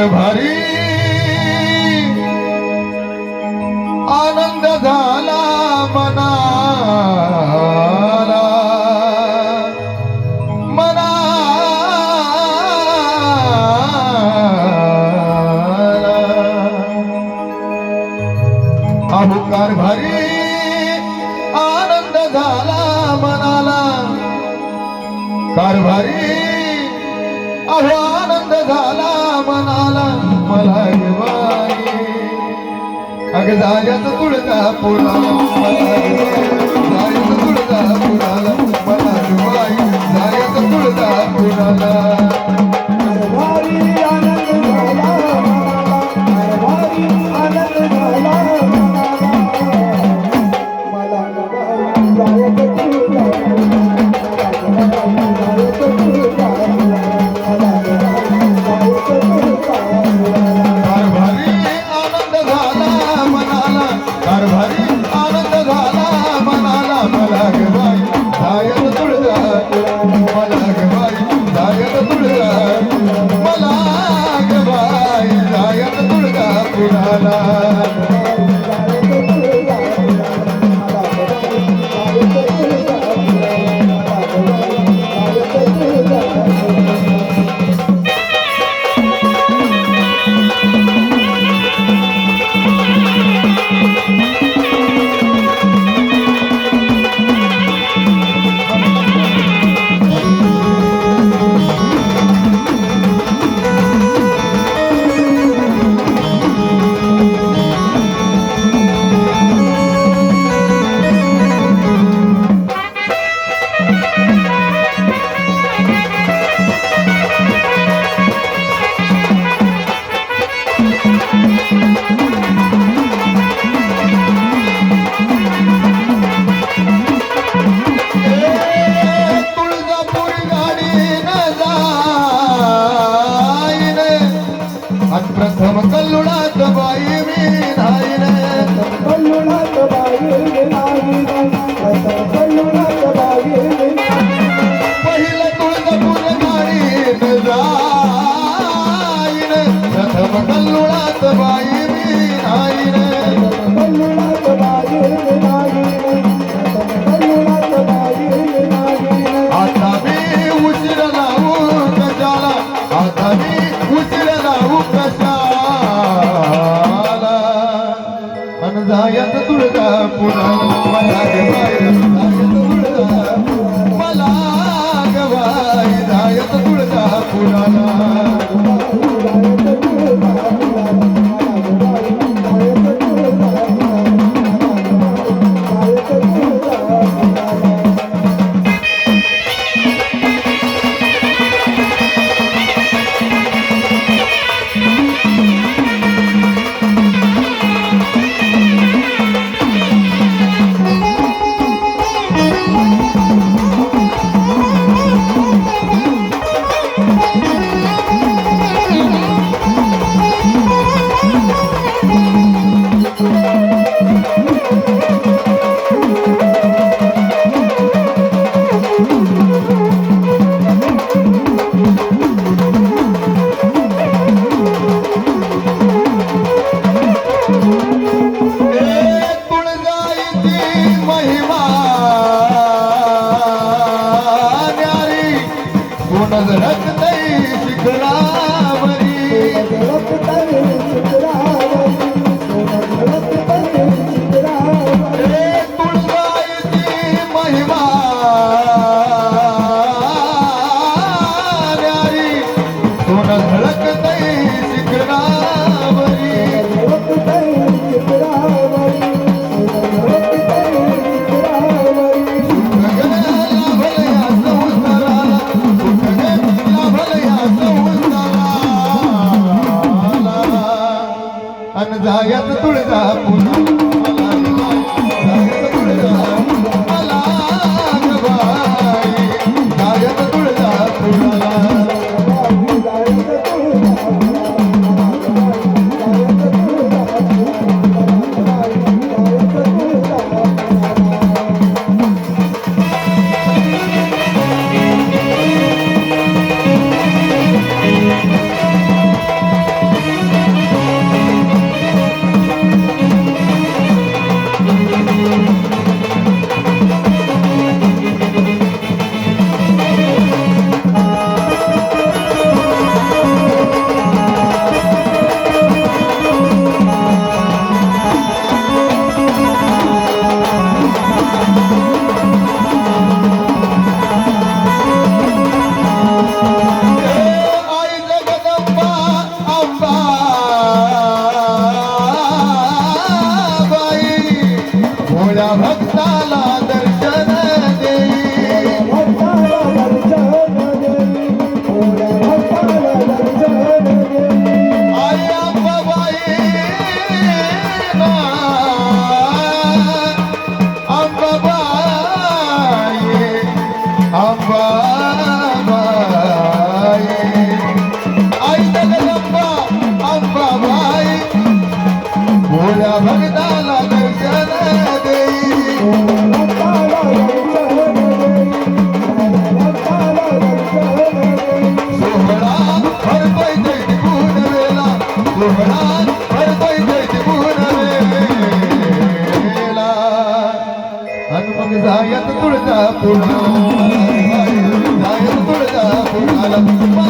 कारभारी आनंद झाला मनाला. मना अहुकार भारी. आनंद झाला मनाला. कारभारी अहो मनाला मला रेवाई अग जाण्यात तुळका पुरा Radha అతి ప్రథమ కల్లుడా బాయి మీద. जायाच Tuljapur. Olha,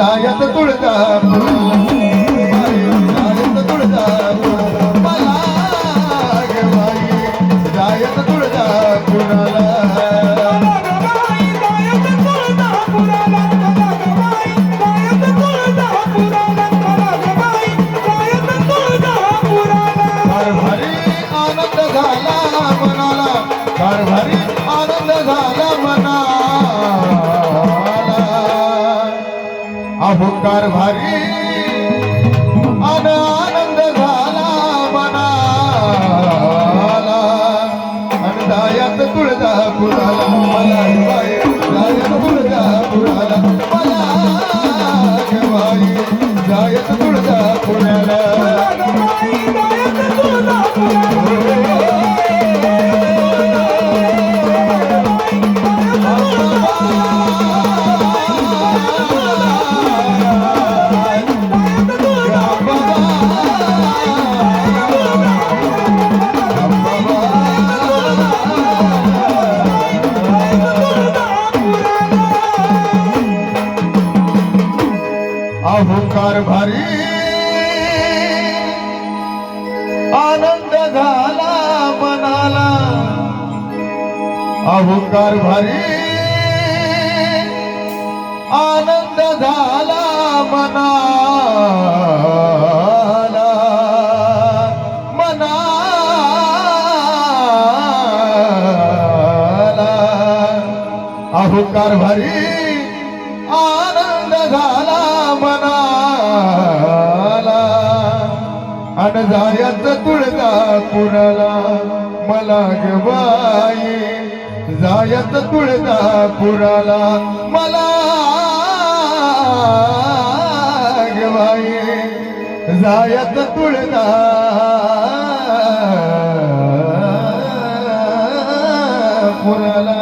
ya te tú আমার ভারী कारभारी आनंद झाला मनाला. अहो कारभारी आनंद झाला मनाला. मनाला. अहो कारभारी जायाच तुळजापुराला. मला गवाई जायाच तुळजापुराला. मला गवाई जायाच तुळजा पुराला